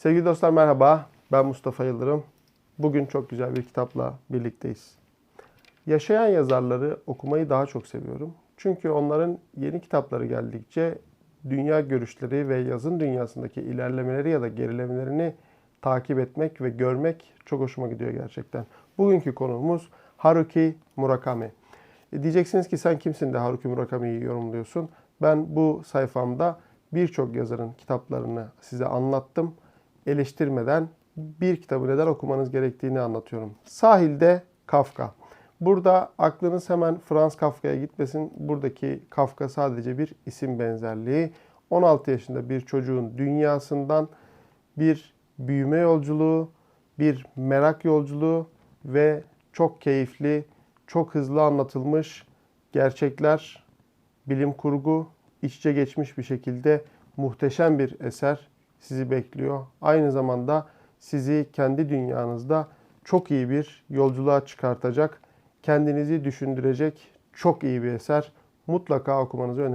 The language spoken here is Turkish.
Sevgili dostlar merhaba. Ben Mustafa Yıldırım. Bugün çok güzel bir kitapla birlikteyiz. Yaşayan yazarları okumayı daha çok seviyorum. Çünkü onların yeni kitapları geldikçe dünya görüşleri ve yazın dünyasındaki ilerlemeleri ya da gerilemelerini takip etmek ve görmek çok hoşuma gidiyor gerçekten. Bugünkü konuğumuz Haruki Murakami. E, diyeceksiniz ki sen kimsin de Haruki Murakami'yi yorumluyorsun. Ben bu sayfamda birçok yazarın kitaplarını size anlattım. Eleştirmeden bir kitabı neden okumanız gerektiğini anlatıyorum. Sahilde Kafka. Burada aklınız hemen Franz Kafka'ya gitmesin. Buradaki Kafka sadece bir isim benzerliği. 16 yaşında bir çocuğun dünyasından bir büyüme yolculuğu, bir merak yolculuğu ve çok keyifli, çok hızlı anlatılmış gerçekler, bilim kurgu iç içe geçmiş bir şekilde muhteşem bir eser sizi bekliyor. Aynı zamanda sizi kendi dünyanızda çok iyi bir yolculuğa çıkartacak, kendinizi düşündürecek çok iyi bir eser. Mutlaka okumanızı öneririm.